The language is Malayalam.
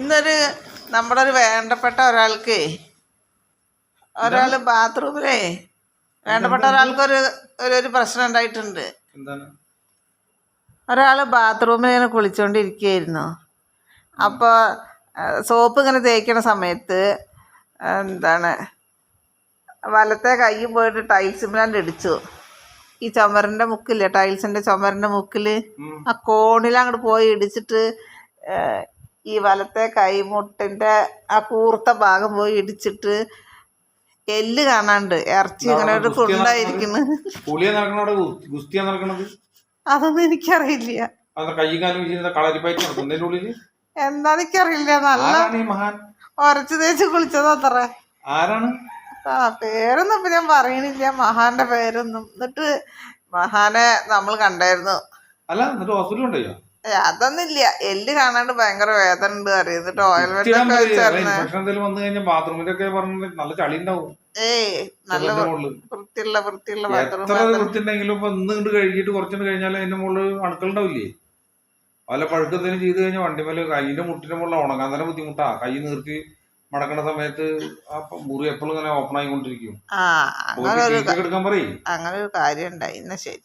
ഇന്നൊരു നമ്മുടെ ഒരു വേണ്ടപ്പെട്ട ഒരാൾക്ക് ഒരാൾ ബാത്റൂമിലേ വേണ്ടപ്പെട്ട ഒരാൾക്കൊരു ഒരു ഒരു പ്രശ്നം ഉണ്ടായിട്ടുണ്ട്. ഒരാൾ ബാത്റൂമിൽ ഇങ്ങനെ കുളിച്ചുകൊണ്ടിരിക്കുകയായിരുന്നു അപ്പോൾ സോപ്പ് ഇങ്ങനെ തേക്കണ സമയത്ത് എന്താണ് വലത്തെ കൈ പോയിട്ട് ടൈൽസിലാണ്ട് ഇടിച്ചു. ഈ ചുമരിന്റെ മുക്കില്ലേ ടൈൽസിന്റെ ചുമരിന്റെ മുക്കിൽ. ആ കോണിൽ അങ്ങോട്ട് പോയി ഇടിച്ചിട്ട് ഈ വലത്തെ കൈമുട്ടിന്റെ ആ കൂർത്ത ഭാഗം പോയി ഇടിച്ചിട്ട് എല്ല് കാണാണ്ട് ഇറച്ചി ഇങ്ങനെ ഒരു നടക്കണത്? അതൊന്നും എനിക്കറിയില്ല. എനിക്കറിയില്ല. നല്ല ഒരച്ചു തേച്ച് കുളിച്ചത് അത്ര. ആ പേരൊന്നും ഇപ്പൊ ഞാൻ പറയണില്ല. മഹാന്റെ പേരൊന്നും. എന്നിട്ട് മഹാനെ നമ്മൾ കണ്ടായിരുന്നു. അല്ല എന്നിട്ട് ഹോസ്പിറ്റലിൽ ഉണ്ടോ അതൊന്നുമില്ല. എല്ല് കാണാണ്ട് ഭയങ്കര വേദന ഉണ്ട് അറിയും? എന്നിട്ട് വെച്ചായിരുന്നു പറഞ്ഞ. നല്ല ചളി ഉണ്ടാവും. ഏയ് നല്ല വൃത്തിയുള്ള വൃത്തിയുള്ള ബാത്റൂം എത്ര വൃത്തിണ്ടെങ്കിലും ഇപ്പൊ ഇന്ന് ഇങ്ങോട്ട് കഴുകിയിട്ട് കുറച്ചുകൊണ്ട് കഴിഞ്ഞാൽ അതിന്റെ മുകളിൽ അണുക്കളുണ്ടാവില്ലേ വല്ല പഴുക്കത്തേനും ചെയ്ത് കഴിഞ്ഞാൽ വണ്ടിമേൽ കൈയിന്റെ മുട്ടിന്റെ മുകളിൽ ഉണങ്ങാൻ തന്നെ ബുദ്ധിമുട്ടാ. കൈ നീർത്തി മടക്കണ സമയത്ത് ആ മുറി എപ്പോഴും ഇങ്ങനെ ഓപ്പൺ ആയിക്കൊണ്ടിരിക്കും. എടുക്കാൻ പറയും അങ്ങനെ ഒരു കാര്യം ഉണ്ടായി എന്നാ ശരി.